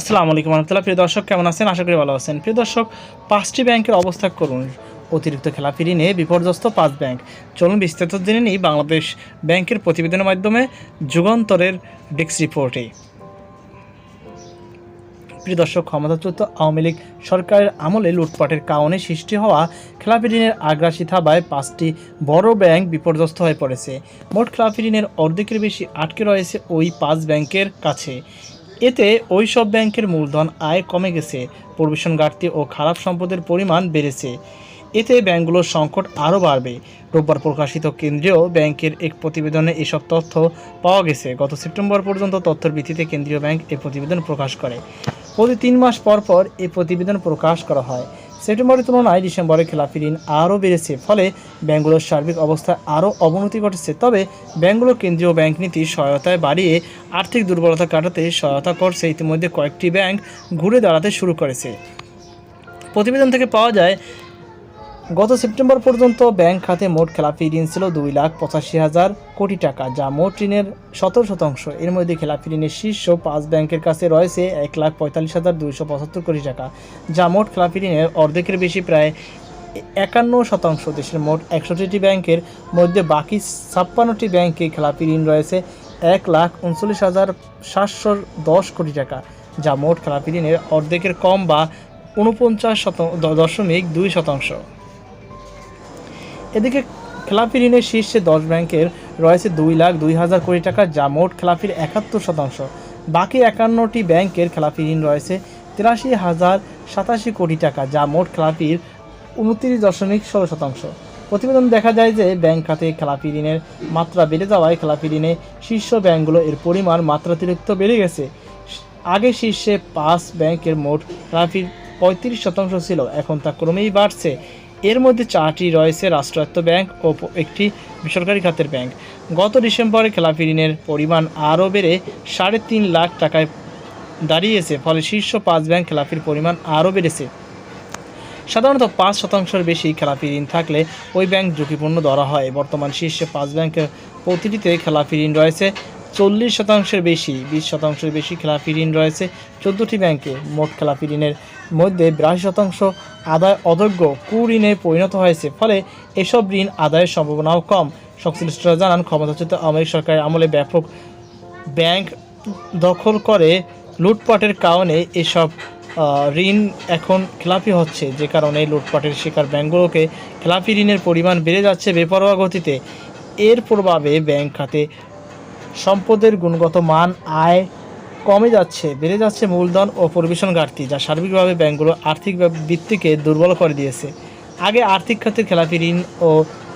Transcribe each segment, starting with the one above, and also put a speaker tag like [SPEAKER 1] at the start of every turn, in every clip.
[SPEAKER 1] আসসালামু আলাইকুম রহমতুল্লাহ। প্রিয় দর্শক, কেমন আছেন? আশা করি ভালো আছেন। প্রিয় দর্শক, পাঁচটি ব্যাংকের অবস্থা করুন। অতিরিক্ত খেলাপি ঋণে বিপর্যস্ত পাঁচ ব্যাংক। চলুন বিস্তারিত জেনে নিই বাংলাদেশ ব্যাংকের প্রতিবেদনের মাধ্যমে যুগান্তরের ডেস্ক রিপোর্টে। প্রিয় দর্শক, ক্ষমতাচ্যুত আওয়ামী লীগ সরকারের আমলে লুটপাটের কারণে সৃষ্টি হওয়া খেলাপি ঋণের আগ্রাসী থাবায় পাঁচটি বড় ব্যাংক বিপর্যস্ত হয়ে পড়েছে। মোট খেলাপি ঋণের অর্ধেকের বেশি আটকে রয়েছে ওই পাঁচ ব্যাংকের কাছে। এতে ওই সব ব্যাংকের মূলধন আয় কমে গেছে, পরিবেশন ঘাটতি ও খারাপ সম্পদের পরিমাণ বেড়েছে। এতে ব্যাংকগুলোর সংকট আরও বাড়বে। রোববার প্রকাশিত কেন্দ্রীয় ব্যাংকের এক প্রতিবেদনে এসব তথ্য পাওয়া গেছে। গত সেপ্টেম্বর পর্যন্ত তথ্যের ভিত্তিতে কেন্দ্রীয় ব্যাংক এ প্রতিবেদন প্রকাশ করে। প্রতি তিন মাস পর পর এ প্রতিবেদন প্রকাশ করা হয়। সেপ্টেম্বরের তুলনায় ডিসেম্বরে খেলাফি ঋণ আরও বেড়েছে। ফলে ব্যাঙ্গুলোর সার্বিক অবস্থায় আরও অবনতি ঘটেছে। তবে ব্যাংকগুলো কেন্দ্রীয় ব্যাংক নীতি সহায়তায় বাড়িয়ে আর্থিক দুর্বলতা কাটাতে সহায়তা করছে ইতিমধ্যে কয়েকটি ব্যাংক ঘুরে দাঁড়াতে শুরু করেছে। প্রতিবেদন থেকে পাওয়া যায় গত সেপ্টেম্বর পর্যন্ত ব্যাংক খাতে মোট খেলাপি ঋণ ছিল দুই লাখ পঁচাশি হাজার কোটি টাকা, যা মোট ঋণের সতেরো শতাংশ। এর মধ্যে খেলাপি ঋণের শীর্ষ পাঁচ ব্যাংকের কাছে রয়েছে এক লাখ পঁয়তাল্লিশ হাজার দুইশো পঁচাত্তর কোটি টাকা, যা মোট খেলাপি ঋণের অর্ধেকের বেশি প্রায় একান্ন শতাংশ। দেশের মোট একষট্টিটি ব্যাংকের মধ্যে বাকি ছাপ্পান্নটি ব্যাংকে খেলাপি ঋণ রয়েছে এক লাখ উনচল্লিশ হাজার সাতশো দশ কোটি টাকা, যা মোট খেলাপি ঋণের অর্ধেকের কম বা উনপঞ্চাশ শত দশমিক দুই শতাংশ। এদিকে খেলাপি ঋণের শীর্ষে দশ ব্যাংকের রয়েছে দুই লাখ দুই হাজার কোটি টাকা, যা মোট খেলাপির একাত্তর শতাংশ। বাকি একান্নটি ব্যাংকের খেলাপি ঋণ রয়েছে তিরাশি হাজার সাতাশি কোটি টাকা, যা মোট খেলাপির উনত্রিশ দশমিক ষোলো শতাংশ। প্রতিবেদন দেখা যায় যে, ব্যাংক খাতে খেলাপি ঋণের মাত্রা বেড়ে যাওয়ায় খেলাপি ঋণে শীর্ষ ব্যাংকগুলো এর পরিমাণ মাত্রাতিরিক্ত বেড়ে গেছে। আগে শীর্ষে পাঁচ ব্যাংকের মোট খেলাপির পঁয়ত্রিশ শতাংশ ছিল, এখন তা ক্রমেই বাড়ছে। এর মধ্যে চারটি রয়েছে রাষ্ট্রায়ত্ত ব্যাংক ও একটি বেসরকারি খাতের ব্যাংক। গত ডিসেম্বরে খেলাপি ঋণের পরিমাণ আরও বেড়ে সাড়ে তিন লাখ টাকায় দাঁড়িয়েছে, ফলে শীর্ষ পাঁচ ব্যাংক খেলাপির পরিমাণ আরও বেড়েছে। সাধারণত পাঁচ শতাংশের বেশি খেলাপি ঋণ থাকলে ওই ব্যাংক ঝুঁকিপূর্ণ ধরা হয়। বর্তমান শীর্ষে পাঁচ ব্যাংকের প্রতিটিতে খেলাপি ঋণ রয়েছে চল্লিশ শতাংশের বেশি, বিশ শতাংশের বেশি খেলাপি ঋণ রয়েছে চোদ্দোটি ব্যাংকে। মোট খেলাপি ঋণের মধ্যে বিরাশি শতাংশ আদায় অযোগ্য কু ঋণে পরিণত হয়েছে, ফলে এসব ঋণ আদায়ের সম্ভাবনাও কম। সংশ্লিষ্টরা জানান, ক্ষমতাচ্যুত আওয়ামী সরকারের আমলে ব্যাপক ব্যাংক দখল করে লুটপাটের কারণে এসব ঋণ এখন খেলাপি হচ্ছে, যে কারণে লুটপাটের শিকার ব্যাংকগুলোকে খেলাপি ঋণের পরিমাণ বেড়ে যাচ্ছে বেপরোয়া গতিতে। এর প্রভাবে ব্যাংক খাতে সম্পদের গুণগত মান আয় কমে যাচ্ছে, বেড়ে যাচ্ছে মূলধন ও পরিবেশন ঘাটতি, যা সার্বিকভাবে ব্যাংকগুলো আর্থিক বৃত্তিকে দুর্বল করে দিয়েছে। আগে আর্থিক খাতের খেলাপি ঋণ ও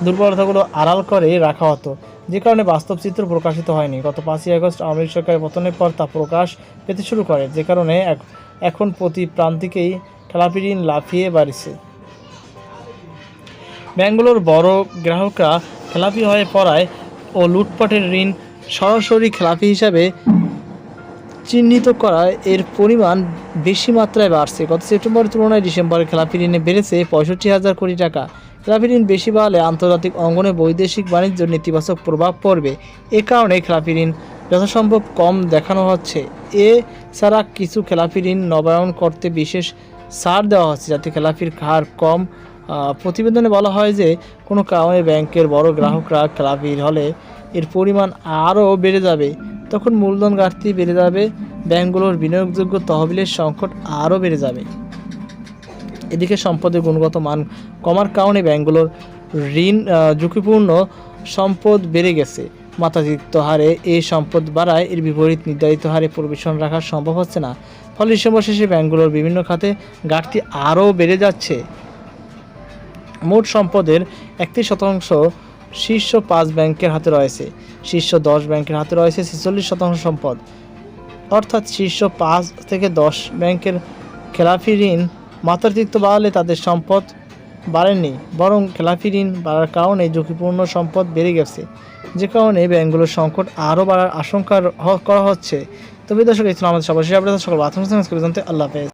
[SPEAKER 1] দুর্বলতাগুলো আড়াল করে রাখা হতো। যে কারণে বাস্তব চিত্র প্রকাশিত হয়নি। গত পাঁচই আগস্ট আওয়ামী লীগ সরকারের পতনের পর তা প্রকাশ পেতে শুরু করে, যে কারণে এখন প্রতি প্রান্তিকেই খেলাপি ঋণ লাফিয়ে বাড়ছে। ব্যাংকগুলোর বড় গ্রাহকরা খেলাপি হয়ে পড়ায় ও লুটপাটের ঋণ সরাসরি খেলাপি হিসাবে চিহ্নিত করায় এর পরিমাণ বেশি মাত্রায় বাড়ছে। গত সেপ্টেম্বরের তুলনায় ডিসেম্বরে খেলাপি ঋণে বেড়েছে পঁয়ষট্টি হাজার কোটি টাকা। খেলাপি ঋণ বেশি বাড়লে আন্তর্জাতিক অঙ্গনে বৈদেশিক বাণিজ্য নেতিবাচক প্রভাব পড়বে। এ কারণে খেলাপি ঋণ যথাসম্ভব কম দেখানো হচ্ছে। এ ছাড়া কিছু খেলাপি ঋণ নবায়ন করতে বিশেষ ছাড় দেওয়া হচ্ছে, যাতে খেলাপির হার কম। প্রতিবেদনে বলা হয় যে কোনো কারণে ব্যাংকের বড় গ্রাহকরা খেলাপির হলে এর পরিমাণ আরও বেড়ে যাবে। তখন মূলধন ঘাটতি বেড়ে যাবে, ব্যাংকগুলোর বিনিয়োগযোগ্য তহবিলের সংকট আরও বেড়ে যাবে। এদিকে সম্পদের গুণগত মান কমার কারণে ব্যাংকগুলোর ঋণ ঝুঁকিপূর্ণ সম্পদ বেড়ে গেছে। মাত্রাতিরিক্ত হারে এই সম্পদ বাড়ায় এর বিপরীত নির্ধারিত হারে পরিবেশন রাখা সম্ভব হচ্ছে না। ফলে ডিসেম্বর শেষে ব্যাংকগুলোর বিভিন্ন খাতে ঘাটতি আরও বেড়ে যাচ্ছে। মোট সম্পদের একত্রিশ শতাংশ শীর্ষ পাঁচ ব্যাংকের হাতে রয়েছে। শীর্ষ দশ ব্যাংকের হাতে রয়েছে ছেচল্লিশ শতাংশ সম্পদ। অর্থাৎ শীর্ষ পাঁচ থেকে দশ ব্যাংকের খেলাফি ঋণ মাত্রাতিরিক্ত বাড়ালে তাদের সম্পদ বাড়েনি, বরং খেলাফি ঋণ বাড়ার কারণে ঝুঁকিপূর্ণ সম্পদ বেড়ে গেছে। যে কারণে ব্যাংকগুলোর সংকট আরও বাড়ার আশঙ্কা করা হচ্ছে। তবে দর্শক ইসলাম আমাদের সবার শেষ আপনাদের সকল আল্লাহ হাফেজ।